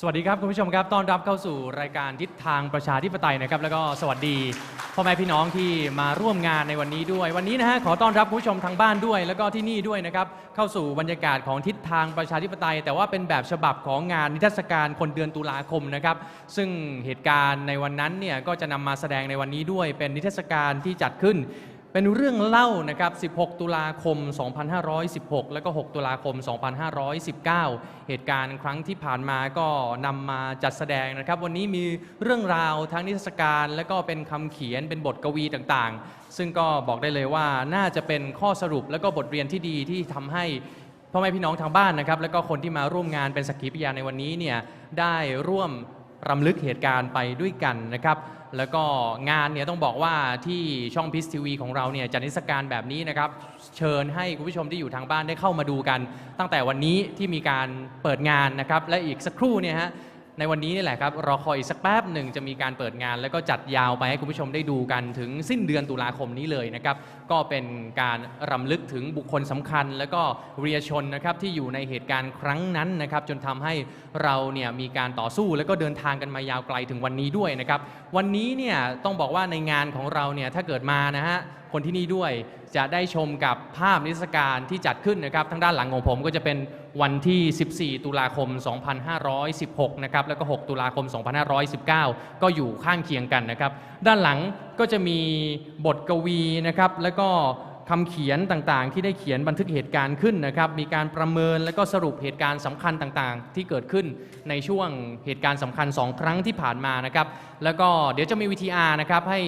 สวัสดีครับคุณผู้ชมครับต้อนรับเข้าสู่รายการทิศทางประชาธิปไตยนะครับ แล้วก็สวัสดีพ่อแม่พี่น้องที่มาร่วมงานในวันนี้ด้วย วันนี้นะฮะขอต้อนรับคุณผู้ชมทางบ้านด้วย แล้วก็ที่นี่ด้วยนะครับเข้าสู่บรรยากาศของทิศทางประชาธิปไตย แต่ว่าเป็นแบบฉบับของงานนิทรรศการคนเดือนตุลาคมนะครับ ซึ่งเหตุการณ์ในวันนั้นเนี่ยก็จะนำมาแสดงในวันนี้ด้วย เป็นนิทรรศการที่จัดขึ้น เป็นเรื่องเล่านะครับ 16 ตุลาคม 2516 แล้วก็ 6 ตุลาคม 2519 เหตุการณ์ครั้งที่ผ่านมาก็นำมาจัดแสดงนะครับ วันนี้มีเรื่องราวทั้งนิทรรศการ และก็เป็นคำเขียน เป็นบทกวีต่างๆ ซึ่งก็บอกได้เลยว่าน่าจะเป็นข้อสรุปและก็บทเรียนที่ดีที่ทำให้พ่อแม่พี่น้องทางบ้านนะครับแล้วก็คนที่มาร่วมงานเป็นสักขีพยานในวันนี้เนี่ยได้ร่วมรำลึกเหตุการณ์ไปด้วยกันนะครับ แล้วก็งานเนี่ยต้องบอกว่าที่ช่องพิสทีวีของเราเนี่ยจัดนิทรรศการแบบนี้นะครับเชิญให้คุณผู้ชมที่อยู่ทางบ้านได้เข้ามาดูกัน ตั้งแต่วันนี้ที่มีการเปิดงานนะครับและอีกสักครู่เนี่ยฮะ ในวันนี้นี่แหละครับรอคอยอีกสักแป๊บหนึ่งจะมีการเปิดงาน แล้วก็จัดยาวไปให้คุณผู้ชมได้ดูกันถึงสิ้นเดือนตุลาคมนี้เลยนะครับก็เป็นการรำลึกถึงบุคคลสำคัญ แล้วก็เรียชนนะครับที่อยู่ในเหตุการณ์ครั้งนั้นนะครับจนทำให้เราเนี่ยมีการต่อสู้แล้วก็เดินทางกันมายาวไกลถึงวันนี้ด้วยนะครับวันนี้เนี่ยต้องบอกว่าในงานของเราเนี่ยถ้าเกิดมานะฮะคนที่นี่ด้วย จะได้ชมกับภาพนิทรรศการที่จัดขึ้นนะครับทางด้านหลังของผมก็จะเป็นวันที่ 14 ตุลาคม 2516 นะครับแล้วก็ 6 ตุลาคม 2519 ก็อยู่ข้างเคียงกันนะครับ ด้านหลังก็จะมีบทกวีนะครับแล้วก็คำเขียนต่างๆ ที่ได้เขียนบันทึกเหตุการณ์ขึ้นนะครับ มีการประเมินและก็สรุปเหตุการณ์สำคัญต่างๆ ที่เกิดขึ้นในช่วงเหตุการณ์สำคัญ 2 ครั้งที่ผ่านมานะครับ แล้วก็เดี๋ยวจะมี VTR นะครับให้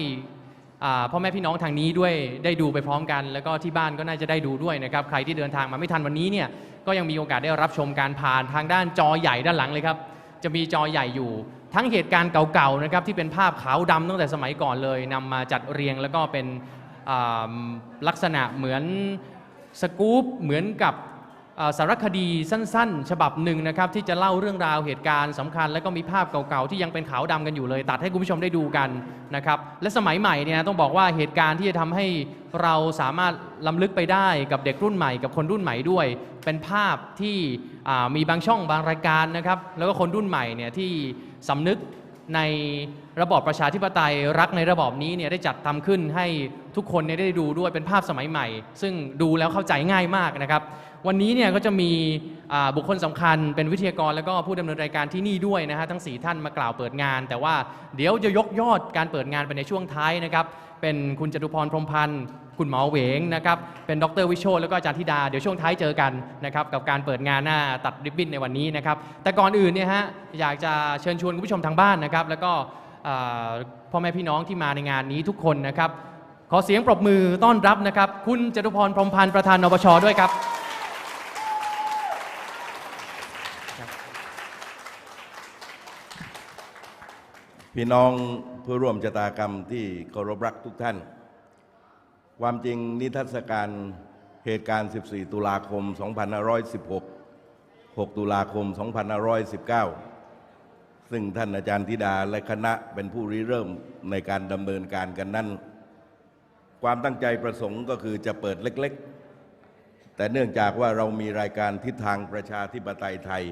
พ่อแม่พี่น้องทางนี้ด้วยได้ดูไปพร้อมกัน แล้วก็ที่บ้านก็น่าจะได้ดูด้วยนะครับใครที่เดินทางมาไม่ทันวันนี้เนี่ยก็ยังมีโอกาสได้รับชมการผ่านทางด้านจอใหญ่ด้านหลังเลยครับจะมีจอใหญ่อยู่ทั้งเหตุการณ์เก่าๆนะครับที่เป็นภาพขาวดำตั้งแต่สมัยก่อนเลยนำมาจัดเรียงแล้วก็เป็นลักษณะเหมือนสกู๊ปเหมือนกับ สารคดีสั้นๆ ฉบับหนึ่งนะครับที่จะเล่าเรื่องราวเหตุการณ์สำคัญ และก็มีภาพเก่าๆ ที่ยังเป็นขาวดำกันอยู่เลย ตัดให้คุณผู้ชมได้ดูกันนะครับและสมัยใหม่เนี่ยต้องบอกว่าเหตุการณ์ที่จะทำให้เราสามารถล้ำลึกไปได้กับเด็กรุ่นใหม่ กับคนรุ่นใหม่ด้วย เป็นภาพที่มีบางช่องบางรายการนะครับแล้วก็คนรุ่นใหม่เนี่ยที่สำนึกในระบอบประชาธิปไตยรักในระบอบนี้เนี่ยได้จัดทำขึ้นให้ทุกคนเนี่ยได้ดูด้วยเป็นภาพสมัยใหม่ ซึ่งดูแล้วเข้าใจง่ายมากนะครับ วันนี้เนี่ยก็จะมีบุคคลสำคัญเป็นวิทยากร แล้วก็ผู้ดำเนินรายการที่นี่ด้วยนะฮะทั้ง 4 ท่านมากล่าวเปิดงาน แต่ว่าเดี๋ยวจะยกยอดการเปิดงานไปในช่วงท้ายนะครับเป็นคุณจตุพรพรมพันธ์คุณหมอเหวงนะครับเป็นดรวิโชแล้วก็อาจารย์ธิดาเดี๋ยวช่วงท้ายเจอกันนะครับกับการเปิดงานหน้าตัดริบบิ้นในวันนี้นะครับแต่ก่อนอื่นเนี่ยฮะอยากจะเชิญชวนคุณผู้ชมทางบ้านนะครับแล้วก็พ่อแม่พี่น้องที่มาในงานนี้ทุกคนนะครับขอเสียงปรบมือต้อนรับนะครับ คุณจตุพรพรมพันธ์ประธานนปชด้วยครับ พี่น้องผู้ร่วมชะตากรรมที่เคารพรักทุกท่าน ความจริงนิทรรศการเหตุการณ์ 14 ตุลาคม 2516 6 ตุลาคม 2519 ซึ่งท่านอาจารย์ธิดาและคณะเป็นผู้ริเริ่มในการดำเนินการกันนั้น ความตั้งใจประสงค์ก็คือจะเปิดเล็กๆ แต่เนื่องจากว่าเรามีรายการทิศทางประชาธิปไตยไทย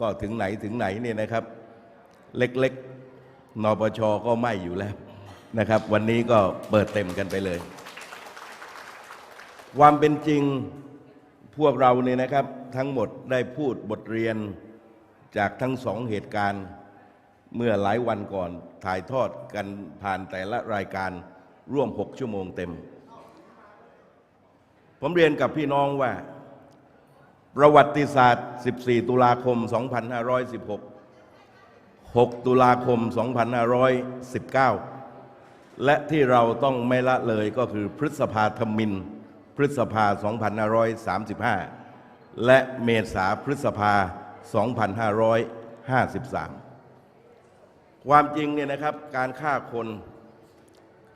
ก็ถึงไหนถึงไหนเนี่ยนะครับ เล็กๆ นปชก็ไม่อยู่แล้วนะครับ วันนี้ก็เปิดเต็มกันไปเลย ความเป็นจริงพวกเราเนี่ยนะครับ ทั้งหมดได้พูดบทเรียนจากทั้งสองเหตุการณ์เมื่อหลายวันก่อนถ่ายทอดกันผ่านแต่ละรายการร่วม6ชั่วโมงเต็ม ผมเรียนกับพี่น้องว่า ประวัติศาสตร์ 14 ตุลาคม 2516 6 ตุลาคม 2519 และที่เราต้องไม่ละเลยก็คือพฤษภาธมิน พฤษภา 2535 และเมษาพฤษภา 2553 ความจริงเนี่ยนะครับการฆ่าคน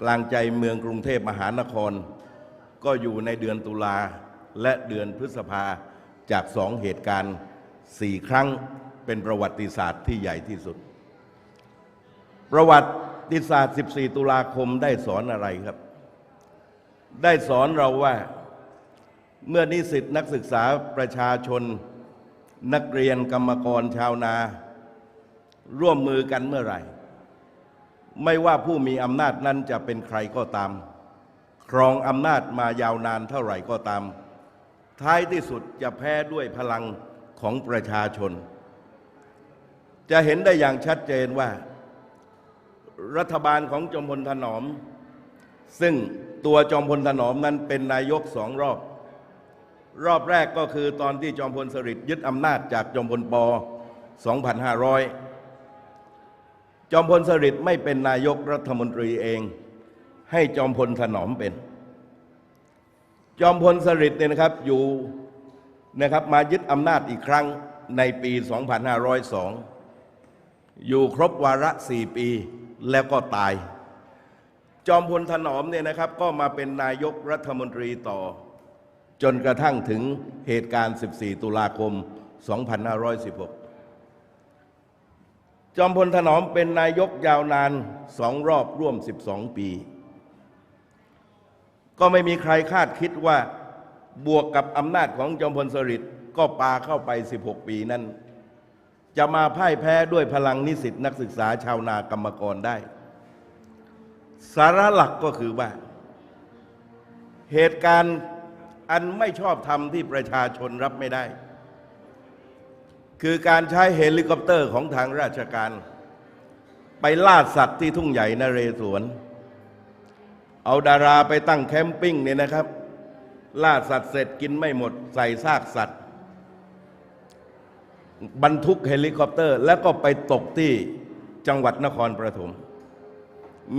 กลางใจเมืองกรุงเทพมหานคร ก็อยู่ในเดือนตุลาและเดือนพฤษภาจากสองเหตุการณ์สี่ครั้ง เป็นประวัติศาสตร์ที่ใหญ่ที่สุด ประวัติศาสตร์ 14 ตุลาคมได้สอนอะไรครับ ได้สอนเราว่าเมื่อนิสิตนักศึกษาประชาชน นักเรียนกรรมกรชาวนา ร่วมมือกันเมื่อไหร่ ไม่ว่าผู้มีอำนาจนั้นจะเป็นใครก็ตาม ครองอำนาจมายาวนานเท่าไหร่ก็ตาม ท้ายที่สุดจะแพ้ด้วยพลังของประชาชน จะเห็นได้อย่างชัดเจนว่า รัฐบาลของจอมพลถนอม ซึ่งตัวจอมพลถนอมนั้นเป็นนายกสองรอบ รอบแรกก็คือตอนที่จอมพลสฤษดิ์ยึดอำนาจจากจอมพลป2500 จอมพลสฤษดิ์ไม่เป็นนายกรัฐมนตรีเอง ให้จอมพลถนอมเป็น จอมพลสฤษดิ์เนี่ยนะครับอยู่นะครับมายึดอำนาจอีกครั้งในปี 2502 อยู่ครบวาระ4ปีแล้วก็ตาย จอมพลถนอมเนี่ยนะครับ ก็มาเป็นนายกรัฐมนตรีต่อ จนกระทั่งถึงเหตุการณ์ 14 ตุลาคม 2516 จอมพลถนอมเป็นนายกยาวนานสองรอบร่วม 12 ปี ก็ไม่มีใครคาดคิดว่าบวกกับอำนาจของจอมพลสฤษดิ์ก็ปาเข้าไป 16 ปีนั้น จะมาพ่ายแพ้ด้วยพลังนิสิตนักศึกษาชาวนากรรมกรได้ สาระหลักก็คือว่า เหตุการณ์อันไม่ชอบธรรมที่ประชาชนรับไม่ได้ คือการใช้เฮลิคอปเตอร์ของทางราชการ ไปล่าสัตว์ที่ทุ่งใหญ่นเรศวร เอาดาราไปตั้งแคมปิ้งเนี่ยนะครับ ล่าสัตว์เสร็จกินไม่หมดใส่ซากสัตว์ บรรทุกเฮลิคอปเตอร์ แล้วก็ไปตกที่จังหวัดนครปฐม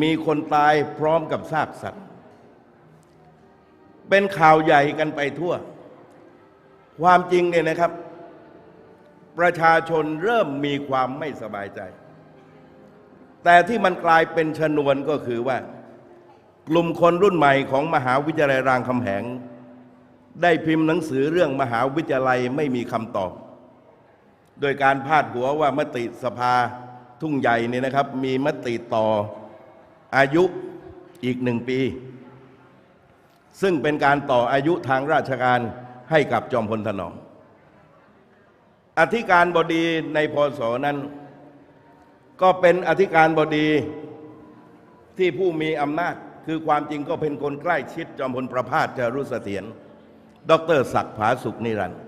มีคนตายพร้อมกับซากสัตว์ เป็นข่าวใหญ่กันไปทั่ว ความจริงเนี่ยนะครับ ประชาชนเริ่มมีความไม่สบายใจ แต่ที่มันกลายเป็นชนวนก็คือว่า กลุ่มคนรุ่นใหม่ของมหาวิทยาลัยรามคำแหง ได้พิมพ์หนังสือเรื่องมหาวิทยาลัยไม่มีคำตอบ โดยการพาดหัวว่ามติสภาทุ่งใหญ่เนี่ยนะครับ มีมติต่ออายุอีกหนึ่งปี ซึ่งเป็นการต่ออายุทางราชการให้กับจอมพลถนอมอธิการบดีในพศนั้น ก็เป็นอธิการบดีที่ผู้มีอำนาจ คือความจริงก็เป็นคนใกล้ชิดจอมพลประพาสจารุเสถียรดอกเตอรศักดิ์ผาสุขนิรันดร์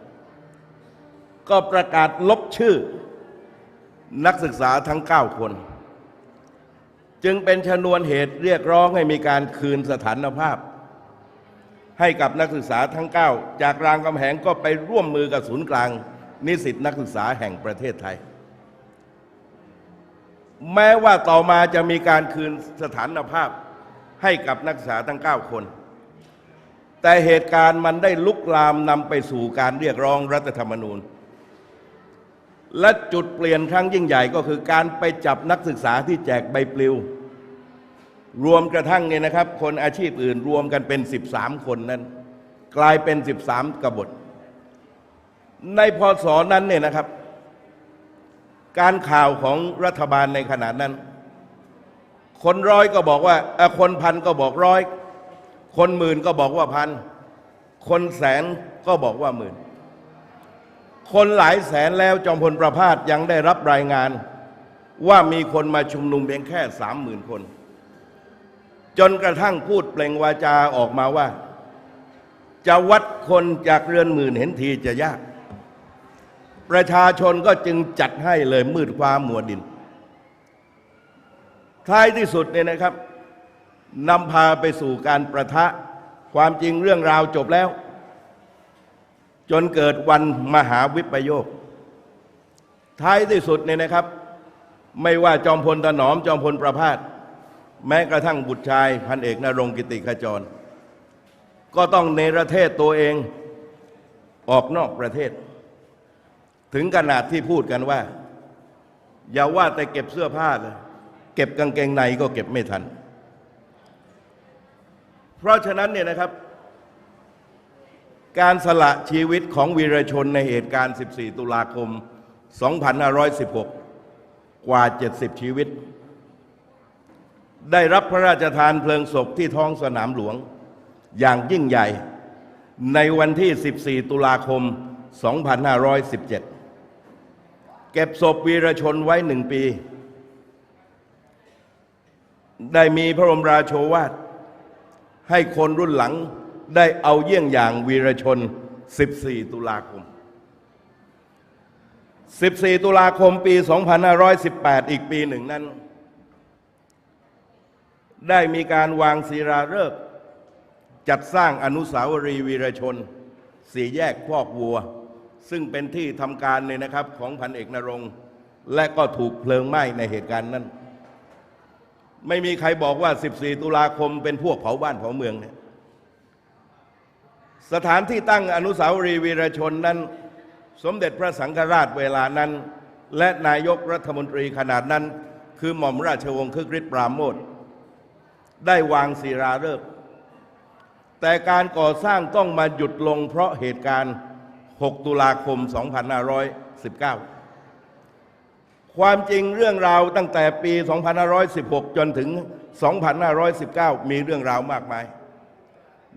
ก็ประกาศลบชื่อ นักศึกษาทั้ง 9 คน จึงเป็นชนวนเหตุเรียกร้องให้มีการคืนสถานภาพ ให้กับนักศึกษาทั้ง 9 จากรามคำแหงก็ไปร่วมมือกับศูนย์กลาง นิสิตนักศึกษาแห่งประเทศไทย แม้ว่าต่อมาจะมีการคืนสถานภาพให้กับนักศึกษาทั้ง 9 คน แต่เหตุการณ์มันได้ลุกลามนำไปสู่การเรียกร้องรัฐธรรมนูญ และจุดเปลี่ยนครั้งยิ่งใหญ่ก็คือการไปจับนักศึกษาที่แจกใบปลิว รวมกระทั่งเนี่ยนะครับ คนอาชีพอื่นรวมกันเป็น 13 คนนั้น กลายเป็น 13 กบฏ ในพศนั้นเนี่ยนะครับ การข่าวของรัฐบาลในขณะนั้น คนร้อยก็บอกว่าคนพันก็บอกร้อย คนหมื่นก็บอกว่าพัน คนแสนก็บอกว่าหมื่น คนหลายแสนแล้วจอมพลประพาสยังได้รับรายงาน ว่ามีคนมาชุมนุมเพียงแค่สามหมื่นคน จนกระทั่งพูดเปล่งวาจาออกมาว่า จะวัดคนจากเรือนหมื่นเห็นทีจะยาก ประชาชนก็จึงจัดให้เลยมืดฟ้ามัวดิน ท้ายที่สุดเนี่ยนะครับนำพาไปสู่การประทะความจริงเรื่องราวจบแล้ว จนเกิดวันมหาวิปโยค ท้ายที่สุดเนี่ยนะครับ ไม่ว่าจอมพลถนอมจอมพลประพาสแม้กระทั่งบุตรชายพันเอกนรงกิติขจร ก็ต้องเนรเทศตัวเองออกนอกประเทศ ถึงขนาดที่พูดกันว่า อย่าว่าแต่เก็บเสื้อผ้าเลยเก็บกางเกงในก็เก็บไม่ทัน เพราะฉะนั้นเนี่ยนะครับ การสละชีวิตของวีรชนในเหตุการณ์ 14 ตุลาคม 2516 กว่า 70 ชีวิต ได้รับพระราชทานเพลิงศพที่ท้องสนามหลวง อย่างยิ่งใหญ่ ในวันที่ 14 ตุลาคม 2517 เก็บศพวีรชนไว้หนึ่งปี ได้มีพระบรมราโชวาทให้คนรุ่นหลัง ได้เอาเยี่ยงอย่างวีรชน 14 ตุลาคม 14 ตุลาคมปี 2518 อีกปีหนึ่งนั้น ได้มีการวางศิลาฤกษ์จัดสร้างอนุสาวรีย์วีรชน สี่แยกพอกวัว ซึ่งเป็นที่ทำการเนี่ยนะครับของพันเอกนรงและก็ถูกเพลิงไหม้ในเหตุการณ์นั้น ไม่มีใครบอกว่า 14 ตุลาคมเป็นพวกเผาบ้านเผาเมืองเนี่ย สถานที่ตั้งอนุสาวรีย์วีรชนนั้น สมเด็จพระสังฆราชเวลานั้น และนายกรัฐมนตรีขนาดนั้น คือหม่อมราชวงศ์คึกฤทธิ์ปราโมทได้วางศิลาฤกษ์แต่การก่อสร้างต้องมาหยุดลงเพราะเหตุการณ์ 6 ตุลาคม 2519 ความจริงเรื่องราวตั้งแต่ปี 2516 จนถึง 2519 มีเรื่องราวมากมาย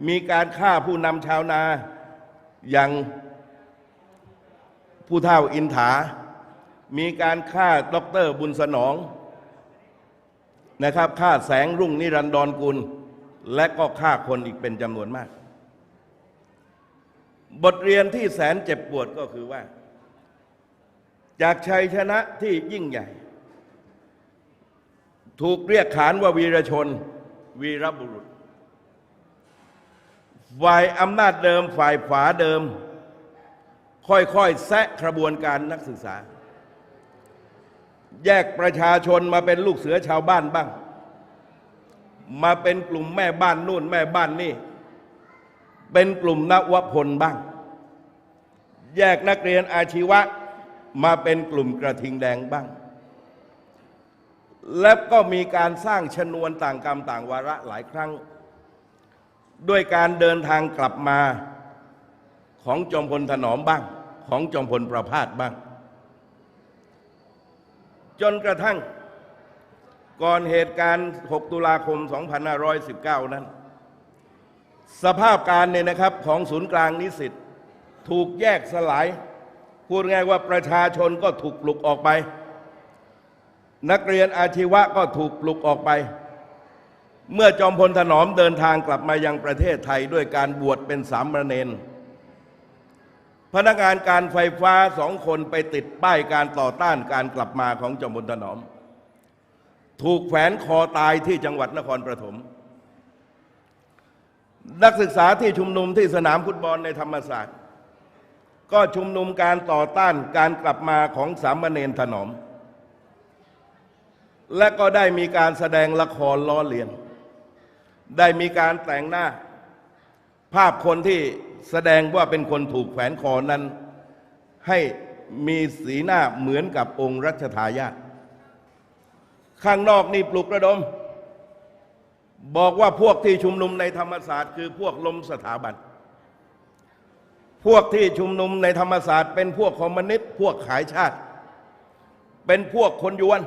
มีการฆ่าผู้นำชาวนาอย่างผู้เฒ่าอินถา มีการฆ่าดรบุญสนองนะครับฆ่าแสงรุ่งนิรันดรกุล และก็ฆ่าคนอีกเป็นจำนวนมาก บทเรียนที่แสนเจ็บปวดก็คือว่า จากชัยชนะที่ยิ่งใหญ่ ถูกเรียกขานว่าวีรชน วีรบุรุษ ฝ่ายอำนาจเดิมฝ่ายขวาเดิม ค่อยๆแซะกระบวนการนักศึกษา แยกประชาชนมาเป็นลูกเสือชาวบ้านบ้าง มาเป็นกลุ่มแม่บ้านนู่นแม่บ้านนี่ เป็นกลุ่มนวพลบ้าง แยกนักเรียนอาชีวะมาเป็นกลุ่มกระทิงแดงบ้าง และก็มีการสร้างชนวนต่างกรรมต่างวาระหลายครั้ง ด้วยการเดินทางกลับมาของจอมพลถนอมบ้าง ของจอมพลประพาสบ้าง จนกระทั่งก่อนเหตุการณ์ 6 ตุลาคม 2519 นั้น สภาพการเนี่ยนะครับของศูนย์กลางนิสิตถูกแยกสลาย พูดง่ายว่าประชาชนก็ถูกปลุกออกไป นักเรียนอาชีวะก็ถูกปลุกออกไป เมื่อจอมพลถนอมเดินทางกลับมายังประเทศไทยด้วยการบวชเป็นสามเณรพนักงานการไฟฟ้าสองคนไปติดป้ายการต่อต้านการกลับมาของจอมพลถนอม ถูกแขวนคอตายที่จังหวัดนครปฐมนักศึกษาที่ชุมนุมที่สนามฟุตบอลในธรรมศาสตร์ ก็ชุมนุมการต่อต้านการกลับมาของสามเณรถนอม และก็ได้มีการแสดงละครล้อเลียน ได้มีการแต่งหน้า ภาพคนที่แสดงว่าเป็นคนถูกแขวนคอนั้น ให้มีสีหน้าเหมือนกับองค์รัชทายาทข้างนอกนี่ปลุกระดม บอกว่าพวกที่ชุมนุมในธรรมศาสตร์ คือพวกล้มสถาบัน พวกที่ชุมนุมในธรรมศาสตร์ เป็นพวกคอมมิวนิสต์พวกขายชาติ เป็นพวกคนยวน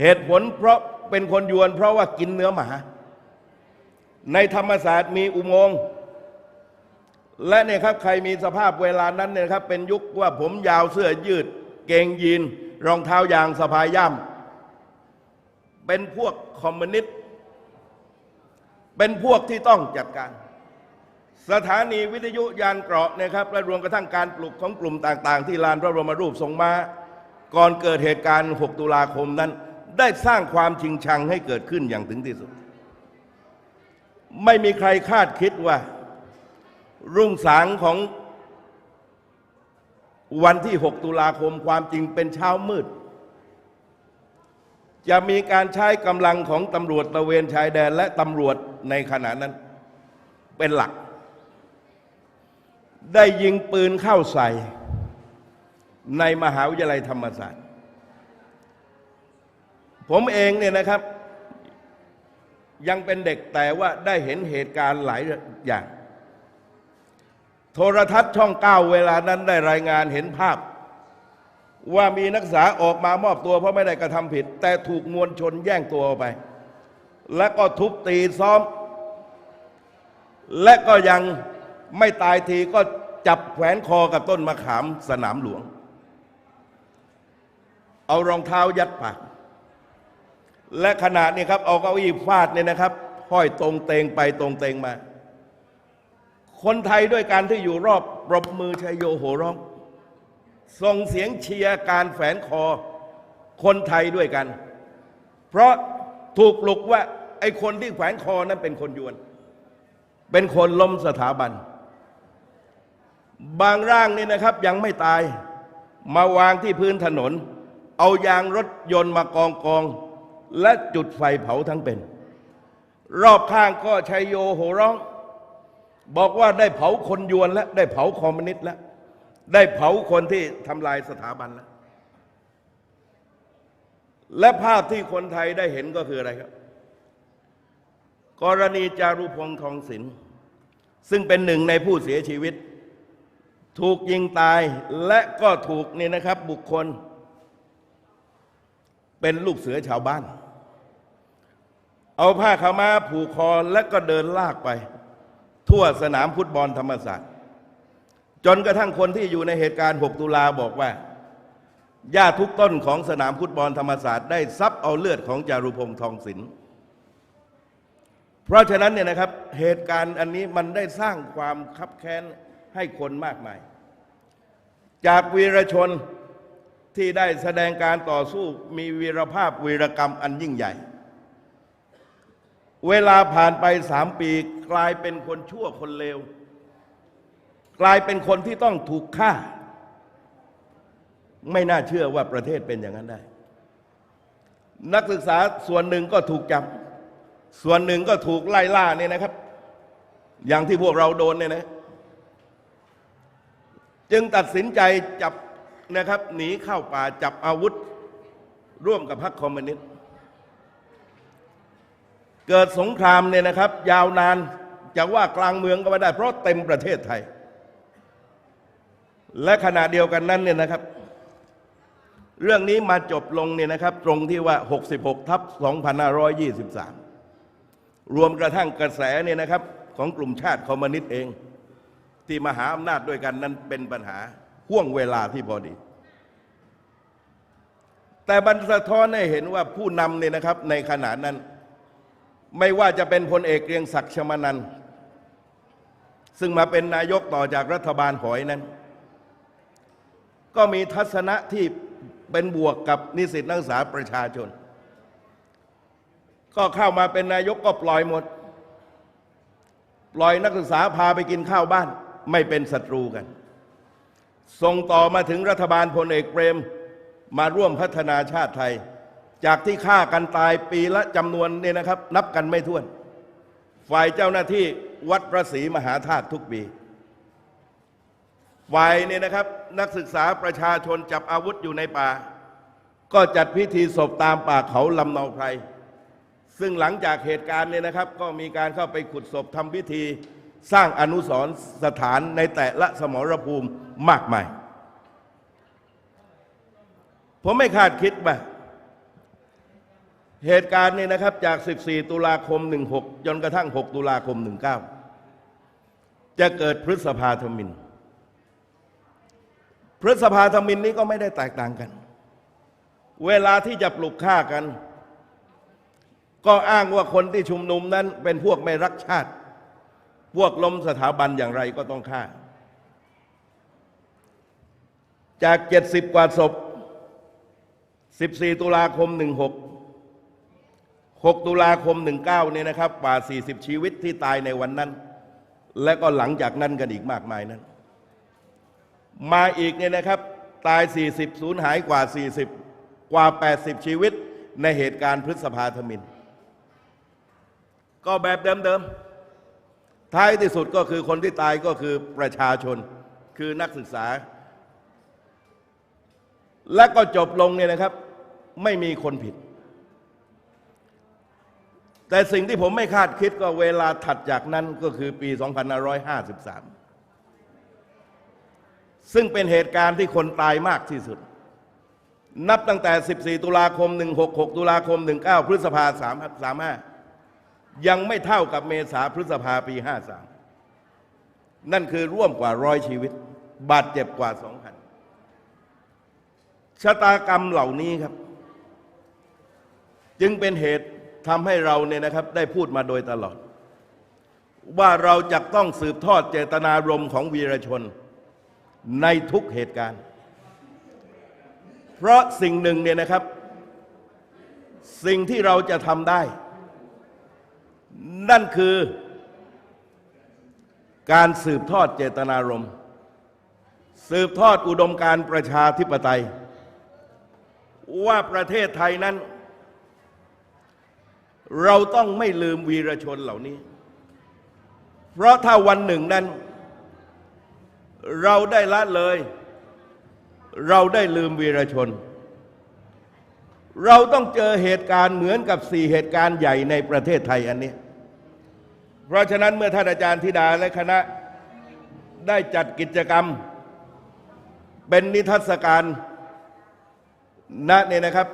เหตุผลเพราะเป็นคนยวน เพราะว่ากินเนื้อหมา ในธรรมศาสตร์มีอุโมงค์และเนี่ยครับใครมีสภาพเวลานั้นเนี่ยครับเป็นยุคว่าผมยาวเสื้อยืด เกงยีน รองเท้ายางสะพายย่ำเป็นพวกคอมมิวนิสต์เป็นพวกที่ต้องจัดการ สถานีวิทยุยานเกราะเนะครับและรวมกระทั่งการปลุกของกลุ่มต่าง ๆ ที่ลานพระบรมรูปทรงมาก่อนเกิดเหตุการณ์ 6 ตุลาคมนั้น ได้สร้างความชิงชังให้เกิดขึ้นอย่างถึงที่สุด ไม่มีใครคาดคิดว่า รุ่งสางของวันที่ 6 ตุลาคมความจริงเป็นเช้ามืด จะมีการใช้กำลังของตำรวจตะเวนชายแดนและตำรวจในขณะนั้นเป็นหลัก ได้ยิงปืนเข้าใส่ ในมหาวิทยาลัยธรรมศาสตร์ ผมเองเนี่ยนะครับ ยังเป็นเด็กแต่ว่าได้เห็นเหตุการณ์หลายอย่าง โทรทัศน์ช่องเก้าเวลานั้นได้รายงานเห็นภาพ ว่ามีนักศึกษาออกมามอบตัวเพราะไม่ได้กระทำผิด แต่ถูกมวลชนแย่งตัวออกไป และก็ทุบตีซ้อม และก็ยังไม่ตายทีก็จับแขวนคอกับต้นมะขามสนามหลวง เอารองเท้ายัดปาก และขณะนี้ครับเอาเก้าอี้ฟาดเนี่ยนะครับห้อยตรงเตงไปตรงเตงมา คนไทยด้วยการที่อยู่รอบปรบมือชัยโยโหร้อง ส่งเสียงเชียร์การแฝนคอ คนไทยด้วยกัน เพราะถูกปลุกว่าไอ้คนที่แขวนคอนั้นเป็นคนยวน เป็นคนล้มสถาบัน บางร่างนี่นะครับยังไม่ตาย มาวางที่พื้นถนน เอายางรถยนต์มากองกอง และจุดไฟเผาทั้งเป็น รอบข้างก็ชัยโยโหร้อง บอกว่าได้เผาคนยวนแล้วได้เผาคอมมิวนิสต์แล้ว ได้เผาคนที่ทำลายสถาบันแล้ว และภาพที่คนไทยได้เห็นก็คืออะไรครับ กรณีจารุพงษ์ทองศิลป์ซึ่งเป็นหนึ่งในผู้เสียชีวิต ถูกยิงตายและก็ถูกนี่นะครับบุคคล เป็นลูกเสือชาวบ้าน เอาผ้าขาวม้าผูกคอและก็เดินลากไป ทั่วสนามฟุตบอลธรรมศาสตร์ จนกระทั่งคนที่อยู่ในเหตุการณ์ 6 ตุลาบอกว่าหญ้าทุกต้นของสนามฟุตบอลธรรมศาสตร์ได้ซับเอาเลือดของจารุพงษ์ทองศิลป์เพราะฉะนั้นเนี่ยนะครับเหตุการณ์อันนี้มันได้สร้างความคับแค้นให้คนมากมาย จากวีรชน ที่ได้แสดงการต่อสู้มีวีรภาพวีรกรรมอันยิ่งใหญ่ เวลาผ่านไปสามปีกลายเป็นคนชั่วคนเลว กลายเป็นคนที่ต้องถูกฆ่า ไม่น่าเชื่อว่าประเทศเป็นอย่างนั้นได้ นักศึกษาส่วนหนึ่งก็ถูกจับ ส่วนหนึ่งก็ถูกไล่ล่าเนี่ยนะครับ อย่างที่พวกเราโดนเนี่ยนะ จึงตัดสินใจจับ นะครับ หนีเข้าป่าจับอาวุธ ร่วมกับพรรคคอมมิวนิสต์เกิดสงครามเนี่ยนะครับ ยาวนานจะว่ากลางเมืองก็ไม่ได้ เพราะเต็มประเทศไทย และขณะเดียวกันนั้นเนี่ยนะครับ เรื่องนี้มาจบลงเนี่ยนะครับ ตรงที่ว่า 66 ทับ 2523 รวมกระทั่งกระแสเนี่ยนะครับ ของกลุ่มชาติคอมมิวนิสต์เอง ที่มหาอำนาจด้วยกันนั้นเป็นปัญหา ห่วงเวลาที่พอดี แต่บันสะท้อนให้เห็นว่าผู้นำเนี่ยนะครับ ในขณะนั้น ไม่ว่าจะเป็นพลเอกเกรียงศักดิ์ชมานันซึ่งมาเป็นนายกต่อจากรัฐบาลหอยนั้น ก็มีทัศนะที่เป็นบวกกับนิสิตนักศึกษาประชาชน ก็เข้ามาเป็นนายกก็ปล่อยหมด ปล่อยนักศึกษาพาไปกินข้าวบ้าน ไม่เป็นศัตรูกัน ส่งต่อมาถึงรัฐบาลพลเอกเปรม มาร่วมพัฒนาชาติไทย จากที่ฆ่ากันตายปีละจำนวนเนี่ยนะครับ นับกันไม่ถ้วน ฝ่ายเจ้าหน้าที่วัดพระศรีมหาธาตุทุกปี ฝ่ายเนี่ยนะครับนักศึกษาประชาชนจับอาวุธอยู่ในป่า ก็จัดพิธีศพตามป่าเขาลำเนาไพรซึ่งหลังจากเหตุการณ์เนี่ยนะครับ ก็มีการเข้าไปขุดศพทำพิธี สร้างอนุสรณ์สถานในแต่ละสมรภูมิมากมาย ผมไม่คาดคิดว่าเหตุการณ์นี้นะครับจาก 14 ตุลาคม 16 จนกระทั่ง 6 ตุลาคม 19 จะเกิดพฤษภาธมิน พฤษภาธมินนี้ก็ไม่ได้แตกต่างกัน เวลาที่จะปลุกฆ่ากัน ก็อ้างว่าคนที่ชุมนุมนั้นเป็นพวกไม่รักชาติ พวกล้มสถาบันอย่างไรก็ต้องฆ่า จาก70กว่าศพ14ตุลาคม16 6ตุลาคม19เนี่ยนะครับกว่า40ชีวิตที่ตายในวันนั้น และก็หลังจากนั้นกันอีกมากมายนั้น มาอีกเนี่ยนะครับ ตาย40สูญหายกว่า40กว่า80ชีวิตในเหตุการณ์พฤษภาธมิน ก็แบบเดิมๆ ท้ายที่สุดก็คือคนที่ตายก็คือประชาชนคือนักศึกษา และก็จบลงเนี่ยนะครับ ไม่มีคนผิด แต่สิ่งที่ผมไม่คาดคิดก็เวลาถัดจากนั้นก็คือปี 2553 ซึ่งเป็นเหตุการณ์ที่คนตายมากที่สุด นับตั้งแต่ 14 ตุลาคม 16 6 ตุลาคม 19 พฤษภา35 ยังไม่เท่ากับเมษาพฤษภาปี 53 นั่นคือร่วมกว่าร้อยชีวิต บาดเจ็บกว่า 2,000 ชะตากรรมเหล่านี้ครับ จึงเป็นเหตุทำให้เราเนี่ยนะครับ ได้พูดมาโดยตลอด ว่าเราจะต้องสืบทอดเจตนารมณ์ของวีรชน ในทุกเหตุการณ์ เพราะสิ่งหนึ่งเนี่ยนะครับ สิ่งที่เราจะทำได้ นั่นคือ การสืบทอดเจตนารมณ์ สืบทอดอุดมการประชาธิปไตย ว่าประเทศไทยนั้น เราต้องไม่ลืมวีรชนเหล่านี้ เพราะถ้าวันหนึ่งนั้น เราได้ละเลย เราได้ลืมวีรชนเราต้องเจอเหตุการณ์เหมือนกับสี่เหตุการณ์ใหญ่ในประเทศไทยอันนี้ เพราะฉะนั้นเมื่อท่านอาจารย์ธิดาและคณะได้จัดกิจกรรม เป็นนิทรรศการณเนี่ยนะครับ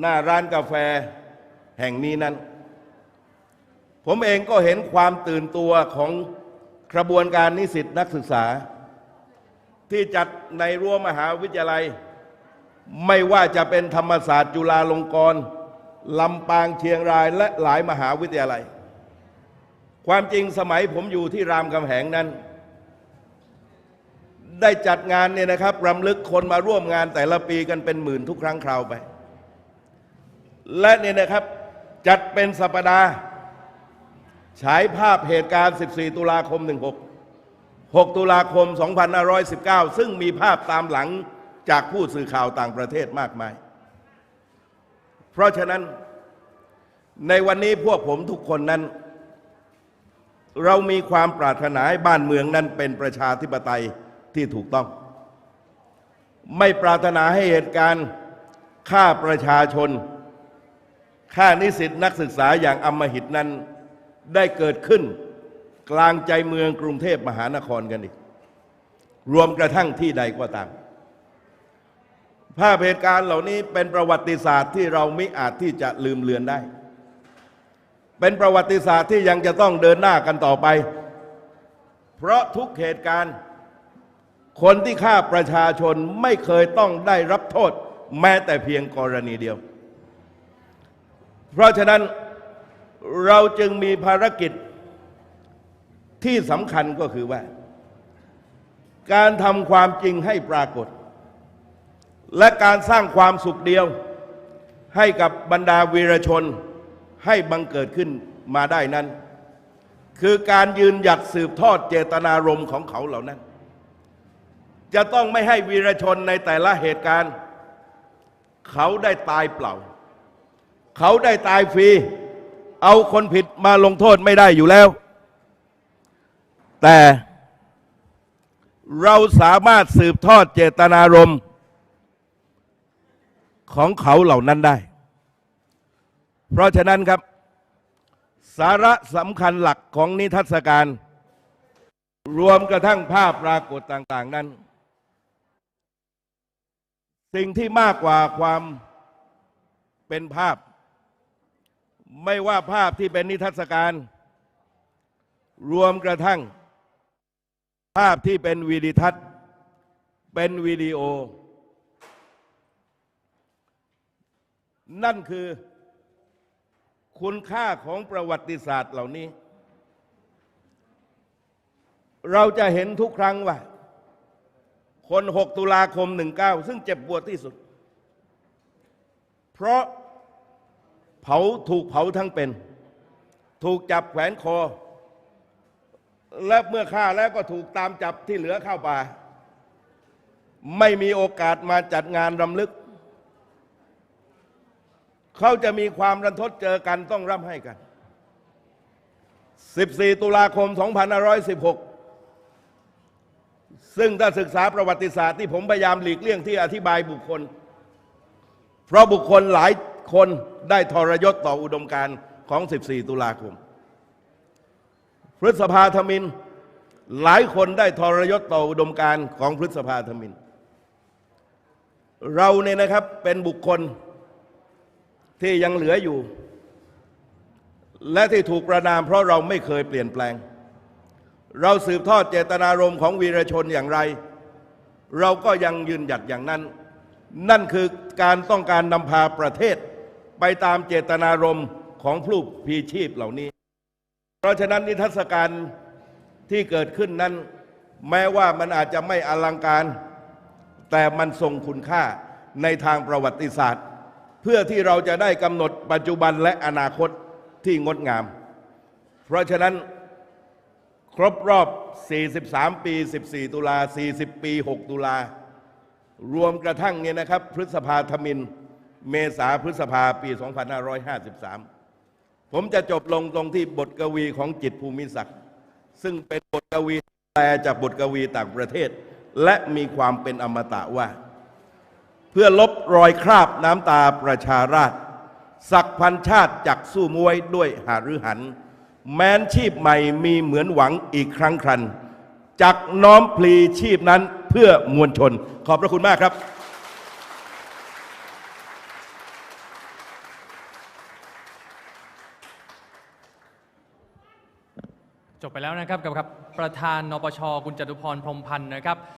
หน้าร้านกาแฟแห่งนี้นั้น ผมเองก็เห็นความตื่นตัวของกระบวนการนิสิตนักศึกษา ที่จัดในรั้วมหาวิทยาลัย ไม่ว่าจะเป็นธรรมศาสตร์จุฬาลงกรณ์ลำปางเชียงรายและหลายมหาวิทยาลัย ความจริงสมัยผมอยู่ที่รามคำแหงนั้น ได้จัดงานเนี่ยนะครับรำลึกคนมาร่วมงานแต่ละปีกันเป็นหมื่นทุกครั้งคราวไป และเนี่ยนะครับจัดเป็นสัปดาห์ฉายภาพเหตุการณ์ 14 ตุลาคม 16 6 ตุลาคม 2519 ซึ่งมีภาพตามหลังจากผู้สื่อข่าวต่างประเทศมากมาย เพราะฉะนั้นในวันนี้พวกผมทุกคนนั้น เรามีความปรารถนาให้บ้านเมืองนั้นเป็นประชาธิปไตยที่ถูกต้อง ไม่ปรารถนาให้เหตุการณ์ฆ่าประชาชนฆ่านิสิตนักศึกษาอย่างอำมหิตนั้นได้เกิดขึ้น กลางใจเมืองกรุงเทพมหานครกันอีก รวมกระทั่งที่ใดก็ตามภาพเหตุการณ์เหล่านี้เป็นประวัติศาสตร์ที่เราไม่อาจที่จะลืมเลือนได้ เป็นประวัติศาสตร์ที่ยังจะต้องเดินหน้ากันต่อไป เพราะทุกเหตุการณ์ คนที่ฆ่าประชาชนไม่เคยต้องได้รับโทษ แม้แต่เพียงกรณีเดียว เพราะฉะนั้นเราจึงมีภารกิจที่สำคัญก็คือว่า การทำความจริงให้ปรากฏ และการสร้างความสุขเดียวให้กับบรรดาวีรชน ให้บังเกิดขึ้นมาได้นั้น คือการยืนหยัดสืบทอดเจตนารมณ์ของเขาเหล่านั้น จะต้องไม่ให้วีรชนในแต่ละเหตุการณ์ เขาได้ตายเปล่า เขาได้ตายฟรี เอาคนผิดมาลงโทษไม่ได้อยู่แล้ว แต่เราสามารถสืบทอดเจตนารมณ์ของเขาเหล่านั้นได้ เพราะฉะนั้นครับ สาระสำคัญหลักของนิทรรศการ รวมกระทั่งภาพปรากฏต่าง ๆ นั้น สิ่งที่มากกว่าความเป็นภาพ ไม่ว่าภาพที่เป็นนิทรรศการ รวมกระทั่ง ภาพที่เป็นวีดิทัศน์ เป็นวิดีโอ นั่นคือ คุณค่าของประวัติศาสตร์เหล่านี้ เราจะเห็นทุกครั้งว่า คน 6 ตุลาคม 19 ซึ่งเจ็บปวดที่สุด เพราะเผาถูกเผาทั้งเป็น ถูกจับแขวนคอ และเมื่อฆ่าแล้วก็ถูกตามจับที่เหลือเข้าป่า ไม่มีโอกาสมาจัดงานรำลึก เขาจะมีความรันทดเจอกันต้องร่ำให้กัน 14 ตุลาคม 2516 ซึ่งถ้าศึกษาประวัติศาสตร์ที่ผมพยายามหลีกเลี่ยงที่อธิบายบุคคล เพราะบุคคลหลายคนได้ทรยศต่ออุดมการณ์ของ 14 ตุลาคม พฤษภาธมิน หลายคนได้ทรยศต่ออุดมการณ์ของพฤษภาธมิน เราเนี่ยนะครับเป็นบุคคล ที่ยังเหลืออยู่ และที่ถูกประนามเพราะเราไม่เคยเปลี่ยนแปลง เราสืบทอดเจตนารมณ์ของวีรชนอย่างไร เราก็ยังยืนหยัดอย่างนั้น นั่นคือการต้องการนำพาประเทศ ไปตามเจตนารมณ์ของผู้พีชีพเหล่านี้ เพราะฉะนั้นนิทรรศการที่เกิดขึ้นนั้น แม้ว่ามันอาจจะไม่อลังการ แต่มันทรงคุณค่าในทางประวัติศาสตร์ พื่อที่เราจะได้กำหนดปัจจุบันและอนาคตที่งดงาม เพราะฉะนั้นครบรอบ 43 ปี 14 ตุลา 40 ปี 6 ตุลา รวมกระทั่งเนี่ยนะครับ พฤษภาธมิน เมษาพฤษภาปี 2553 ผมจะจบลงตรงที่บทกวีของจิตภูมิศักดิ์ ซึ่งเป็นบทกวีแปลจากบทกวีต่างประเทศ และมีความเป็นอมตะว่า พื่อลบรอยคราบน้ำตาประชาราษฎร์สักพันชาติจักสู้มวยด้วยหารือหัน แม้นชีพใหม่มีเหมือนหวังอีกครั้งครันจักน้อมพลีชีพนั้นเพื่อมวลชน ขอบพระคุณมากครับ จบไปแล้วนะครับกับประธานนปชคุณจตุพรพรมพันธ์นะครับ